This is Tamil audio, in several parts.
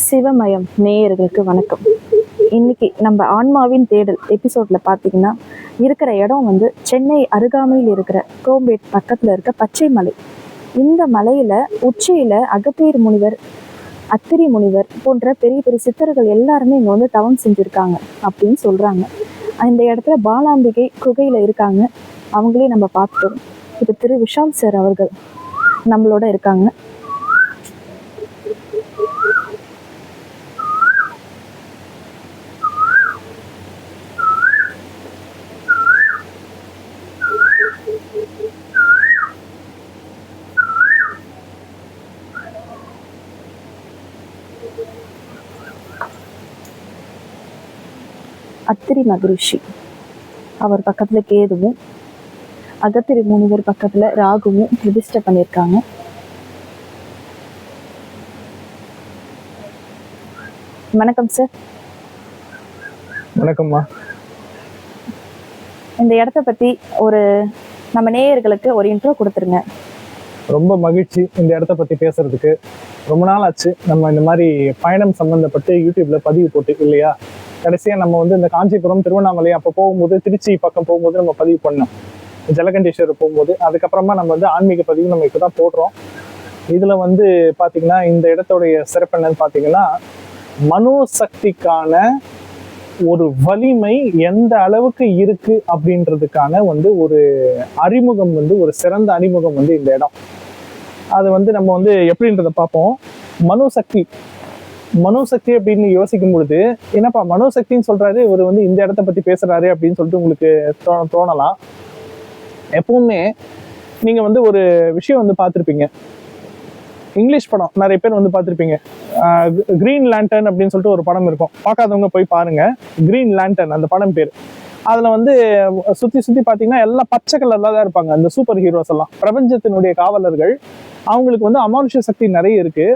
சிவமயம் நேயர்களுக்கு வணக்கம். இன்னைக்கு நம்ம ஆன்மாவின் தேடல் எபிசோட்ல பார்த்தீங்கன்னா இருக்கிற இடம் வந்து சென்னை அருகாமையில் இருக்கிற கோம்பேட் பக்கத்துல இருக்க பச்சை மலை. இந்த மலையில உச்சியில அகத்தியர் முனிவர் அத்திரி முனிவர் போன்ற பெரிய பெரிய சித்தர்கள் எல்லாருமே இங்க வந்து தவம் செஞ்சிருக்காங்க அப்படின்னு சொல்றாங்க. இந்த இடத்துல பாலாம்பிகை குகையில இருக்காங்க. அவங்களே நம்ம பார்த்துட்டோம். இப்போ திரு விஷால் சார் அவர்கள் நம்மளோட இருக்காங்க. அத்திரி மகரிஷி. அவர் பக்கத்துல கேதுவும் அகத்திரி முனிவர் பக்கத்துல ராகுவும் பிரதிஷ்டை பண்ணியிருக்காங்க வணக்கம் சார் வணக்கம்மா. இந்த இடத்த பத்தி ஒரு நம்ம நேயர்களுக்கு ஒரு இன்ட்ரோ கொடுத்துருங்க. ரொம்ப மகிழ்ச்சி இந்த இடத்த பத்தி பேசுறதுக்கு. ரொம்ப நாள் ஆச்சு நம்ம இந்த மாதிரி பயணம் சம்பந்தப்பட்டு யூடியூப்ல பதிவு போட்டு இல்லையா? கடைசியா நம்ம வந்து இந்த காஞ்சிபுரம் திருவண்ணாமலை அப்போ போகும்போது திருச்சி பக்கம் போகும்போது நம்ம பதிவு பண்ணோம். ஜலகண்டேஸ்வரர் போகும்போது. அதுக்கப்புறமா நம்ம வந்து ஆன்மீக பதிவு நம்ம இப்பதான் போடுறோம். இதுல வந்து பாத்தீங்கன்னா இந்த இடத்தோடைய சிறப்பு என்னன்னு பாத்தீங்கன்னா மனோசக்திக்கான ஒரு வலிமை எந்த அளவுக்கு இருக்கு அப்படின்றதுக்கான வந்து ஒரு அறிமுகம் வந்து ஒரு சிறந்த அறிமுகம் வந்து இந்த இடம். அது வந்து நம்ம வந்து எப்படின்றத பார்ப்போம். மனோசக்தி. மனோசக்தி அப்படின்னு யோசிக்கும் பொழுது என்னப்பா மனோசக்தின்னு சொல்றாரு இவர் வந்து இந்த இடத்த பத்தி பேசுறாரு அப்படின்னு சொல்லிட்டு உங்களுக்கு தோ- தோணலாம். எப்பவுமே நீங்க வந்து ஒரு விஷயம் வந்து பார்த்துருப்பீங்க. இங்கிலீஷ் படம் நிறைய பேர் வந்து பார்த்துருப்பீங்க. கிரீன் லேண்டர்ன் அப்படின்னு சொல்லிட்டு ஒரு படம் இருக்கும். பார்க்காதவங்க போய் பாருங்க. கிரீன் லேண்டர்ன் அந்த படம் பேர். அதுல வந்து சுத்தி சுத்தி பாத்தீங்கன்னா எல்லாம் பச்சை கலர்ல தான் இருப்பாங்க அந்த சூப்பர் ஹீரோஸ் எல்லாம். பிரபஞ்சத்தினுடைய காவலர்கள் அவங்களுக்கு வந்து அமானுஷ்ய சக்தி நிறைய இருக்கு.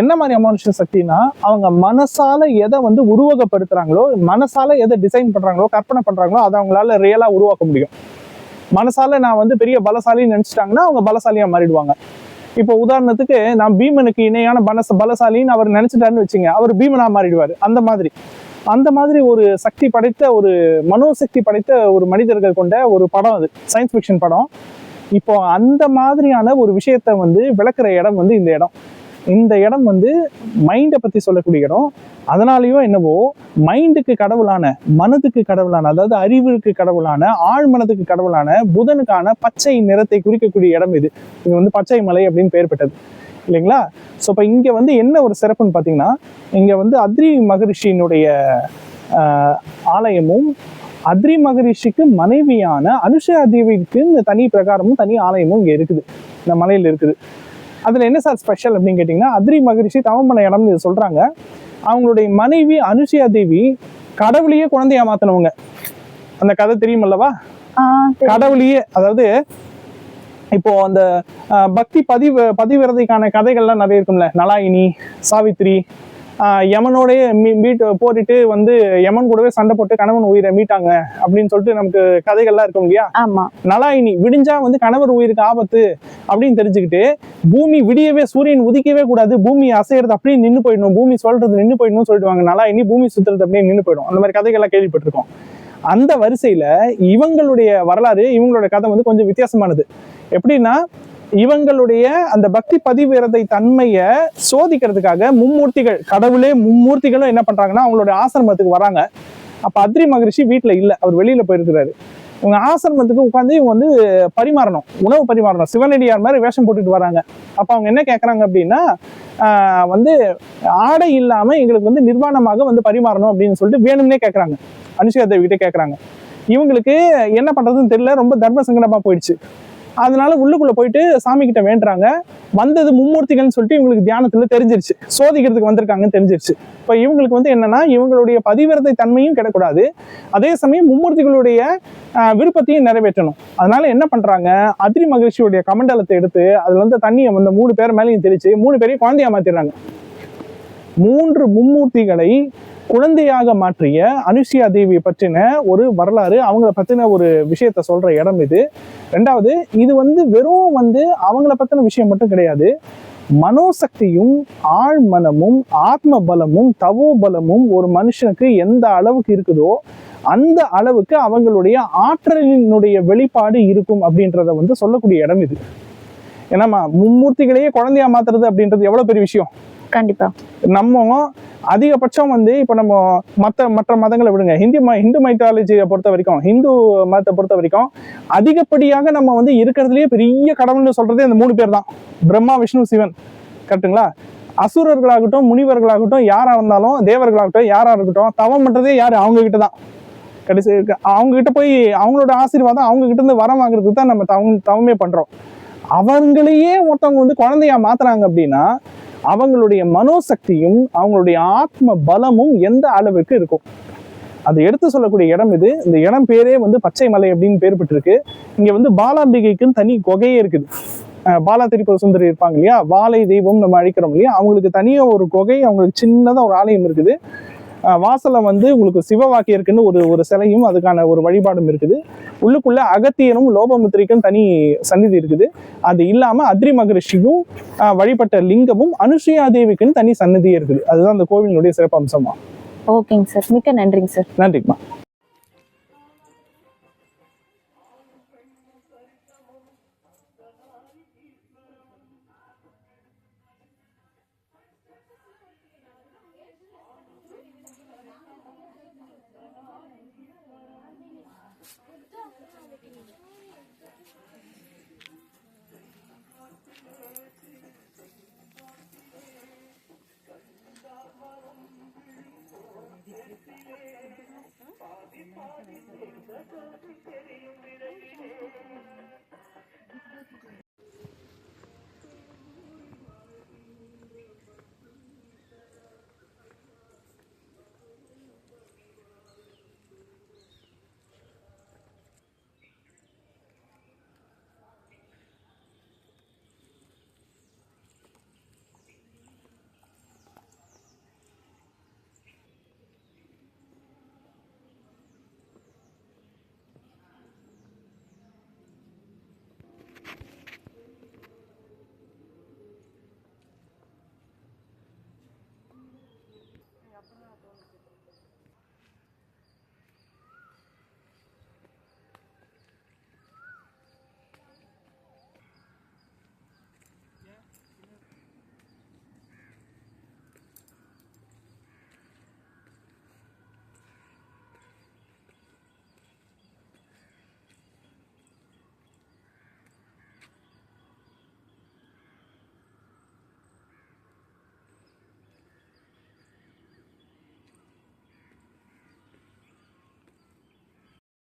என்ன மாதிரி அமானுஷ சக்தினா அவங்க மனசால எதை வந்து உருவகப்படுத்துறாங்களோ மனசால எதை டிசைன் பண்றாங்களோ கற்பனை பண்றாங்களோ அதை அவங்களால ரியலா உருவாக்க முடியும். மனசால நான் வந்து பெரிய பலசாலின்னு நினைச்சிட்டாங்கன்னா அவங்க பலசாலியா மாறிடுவாங்க. இப்போ உதாரணத்துக்கு நான் பீமனுக்கு இணையான பலச பலசாலின்னு அவர் நினைச்சிட்டாருன்னு வச்சுங்க அவர் பீமனா மாறிடுவார். அந்த மாதிரி. அந்த மாதிரி ஒரு சக்தி படைத்த ஒரு மனோசக்தி படைத்த ஒரு மனிதர்கள் கொண்ட ஒரு படம் அது. சயின்ஸ் ஃபிக்ஷன் படம். இப்போ அந்த மாதிரியான ஒரு விஷயத்த வந்து விளக்குற இடம் வந்து இந்த இடம். இந்த இடம் வந்து மைண்டை பத்தி சொல்லக்கூடிய இடம். அதனாலயும் என்னவோ மைண்டுக்கு கடவுளான மனதுக்கு கடவுளான அதாவது அறிவுக்கு கடவுளான ஆழ் மனதுக்கு கடவுளான புதனுக்கான பச்சை நிறத்தை குறிக்கக்கூடிய இடம் இது. இது வந்து பச்சை மலை அப்படின்னு பெயர் பெற்றது. இல்லைங்களா? ஸோ இப்போ இங்கே வந்து என்ன ஒரு சிறப்புன்னு பார்த்தீங்கன்னா இங்கே வந்து அத்ரி மகரிஷியினுடைய ஆஹ், ஆலயமும் அத்ரி மகரிஷிக்கு மனைவியான அனுஷா தேவிக்கு இந்த தனி பிரகாரமும் தனி ஆலயமும் இங்கே இருக்குது. இந்த மலையில் இருக்குது. அதில் என்ன சார் ஸ்பெஷல் அப்படின்னு கேட்டிங்கன்னா அத்ரி மகரிஷி தவம் பண்ண இடம்னு இது சொல்கிறாங்க அவங்களுடைய மனைவி அனுஷியா தேவி கடவுளையே குழந்தையா மாத்தினவங்க அந்த கதை தெரியுமல்லவா. கடவுளையே அதாவது இப்போ அந்த பக்தி பதிவு பதிவிரதைக்கான கதைகள்லாம் நிறைய இருக்கும்ல. நலாயினி சாவித்ரி யமனோடயே மீட் போரிட்டு வந்து யமன் கூடவே சண்டை போட்டு கணவன் உயிரை மீட்டாங்க அப்படின்னு சொல்லிட்டு நமக்கு கதைகள்லாம் இருக்கும் இல்லையா? நலாயினி விடிஞ்சா வந்து கணவர் உயிருக்கு ஆபத்து அப்படின்னு தெரிஞ்சுக்கிட்டு பூமி விடியவே சூரியன் உதிக்கவே கூடாது பூமி அசைறது அப்படியே நின்று போயிடணும் பூமி சொல்றது நின்று போயிடணும்னு சொல்லிடுவாங்க. நலாயினி பூமி சுத்துறது அப்படியே நின்று போயிடும். அந்த மாதிரி கதைகள்லாம் கேள்விப்பட்டிருக்கோம். அந்த வரிசையில இவங்களுடைய வரலாறு இவங்களோட கதை வந்து கொஞ்சம் வித்தியாசமானது. எப்படின்னா இவங்களுடைய அந்த பக்தி பதிவிரதை தன்மையை சோதிக்கிறதுக்காக மும்மூர்த்திகள் கடவுளே மும்மூர்த்திகளும் என்ன பண்றாங்கன்னா அவங்களோட ஆசிரமத்துக்கு வராங்க. அப்ப அத்ரி மகரிஷி வீட்டுல இல்ல அவர் வெளியில போயிருக்கிறாரு. இவங்க ஆசிரமத்துக்கு உட்காந்து இவங்க வந்து பரிமாறணும் உணவு பரிமாறணும். சிவனடியார் மாதிரி வேஷம் போட்டுட்டு வராங்க. அப்ப அவங்க என்ன கேட்குறாங்க அப்படின்னா வந்து ஆடை இல்லாம எங்களுக்கு வந்து நிர்வாணமாக வந்து பரிமாறணும் அப்படின்னு சொல்லிட்டு வேணும்னே கேட்குறாங்க அனுஷிகா தேவி கிட்ட கேட்கறாங்க இவங்களுக்கு என்ன பண்றதுன்னு தெரியல ரொம்ப தர்ம சங்கடமா போயிடுச்சு. அதனால உள்ளுக்குள்ள போயிட்டு சாமி கிட்ட வேண்டுறாங்க. வந்தது மும்மூர்த்திகள்னு சொல்லிட்டு இவங்களுக்கு தியானத்துல தெரிஞ்சிருச்சு. சோதிக்கிறதுக்கு வந்திருக்காங்கன்னு தெரிஞ்சிருச்சு. இப்போ இவங்களுக்கு வந்து என்னன்னா இவங்களுடைய பதிவிரதை தன்மையும் கிடக்கூடாது. அதே சமயம் மும்மூர்த்திகளுடைய ஆஹ், விருப்பத்தையும் நிறைவேற்றணும். அதனால என்ன பண்றாங்க அத்ரி மகிழ்ச்சியுடைய கமண்டலத்தை எடுத்து அதுல வந்து தண்ணியை வந்து மூணு பேர் மேலேயும் தெளிச்சு மூணு பேரையும் குழந்தையா மாத்திடுறாங்க. மூன்று மும்மூர்த்திகளை குழந்தையாக மாற்றிய அனுஷியா தேவியை பற்றின ஒரு வரலாறு அவங்கள பத்தின ஒரு விஷயத்த சொல்ற இடம் இது. ரெண்டாவது இது வந்து வெறும் வந்து அவங்கள பத்தின விஷயம் மட்டும் கிடையாது. மனோசக்தியும் ஆழ்மனமும் ஆத்ம பலமும் தவோ பலமும் ஒரு மனுஷனுக்கு எந்த அளவுக்கு இருக்குதோ அந்த அளவுக்கு அவங்களுடைய ஆற்றலினுடைய வெளிப்பாடு இருக்கும் அப்படின்றத வந்து சொல்லக்கூடிய இடம் இது. ஏன்னாமா மும்மூர்த்திகளையே குழந்தையா மாத்துறது அப்படின்றது எவ்வளவு பெரிய விஷயம்? கண்டிப்பா. நம்ம அதிகபட்சம் வந்து இப்போ நம்ம மற்ற மற்ற மதங்களை விடுங்க. ஹிந்தி ம ஹிந்து மைத்தாலஜியை பொறுத்த வரைக்கும் ஹிந்து மதத்தை பொறுத்த வரைக்கும் அதிகப்படியாக நம்ம வந்து இருக்கிறதுலேயே பெரிய கடவுள்னு சொல்கிறதே அந்த மூணு பேர் தான் பிரம்மா விஷ்ணு சிவன். கரெக்ட்டுங்களா? அசுரர்களாகட்டும் முனிவர்களாகட்டும் யாராக இருந்தாலும் தேவர்களாகட்டும் யாராக இருக்கட்டும் தவம் பண்ணுறதே யார்? அவங்கக்கிட்ட தான் கடைசி அவங்க கிட்ட போய் அவங்களோட ஆசீர்வாதம் அவங்கக்கிட்ட இருந்து வரம் வாங்குறதுக்கு தான் நம்ம தவம் தவமே பண்ணுறோம் அவங்களையே ஒருத்தவங்க வந்து குழந்தையா மாத்துறாங்க அப்படின்னா அவங்களுடைய மனோசக்தியும் அவங்களுடைய ஆத்ம பலமும் எந்த அளவுக்கு இருக்கும்? அதை எடுத்து சொல்லக்கூடிய இடம் இது. இந்த இடம் பேரே வந்து பச்சை மலை அப்படின்னு பேர் பெற்றிருக்கு. இங்க வந்து பாலாம்பிகைக்குன்னு தனி கொகையே இருக்குது. பாலா திரிபுர சுந்தரி இருப்பாங்க இல்லையா? வாழை தெய்வம் நம்ம அழைக்கிறோம் இல்லையா? அவங்களுக்கு தனியா ஒரு கொகை அவங்களுக்கு சின்னதா ஒரு ஆலயம் இருக்குது. வாசல்ல வந்து உங்களுக்கு சிவவாக்கியருக்குன்னு ஒரு ஒரு சிலையும் அதுக்கான ஒரு வழிபாடும் இருக்குது. உள்ளுக்குள்ள அகத்தியரும் லோபமுத்திரிக்கும் தனி சந்நிதி இருக்குது. அது இல்லாம அத்ரி மகரிஷியும் அஹ், வழிபட்ட லிங்கமும் அனுசுயா தேவிக்குன்னு தனி சன்னதியே இருக்குது. அதுதான் அந்த கோவிலினுடைய சிறப்பு அம்சமா ஓகேங்க சார். மிக்க நன்றிங்க சார். நன்றிம்மா தெரியும் விரைவிலே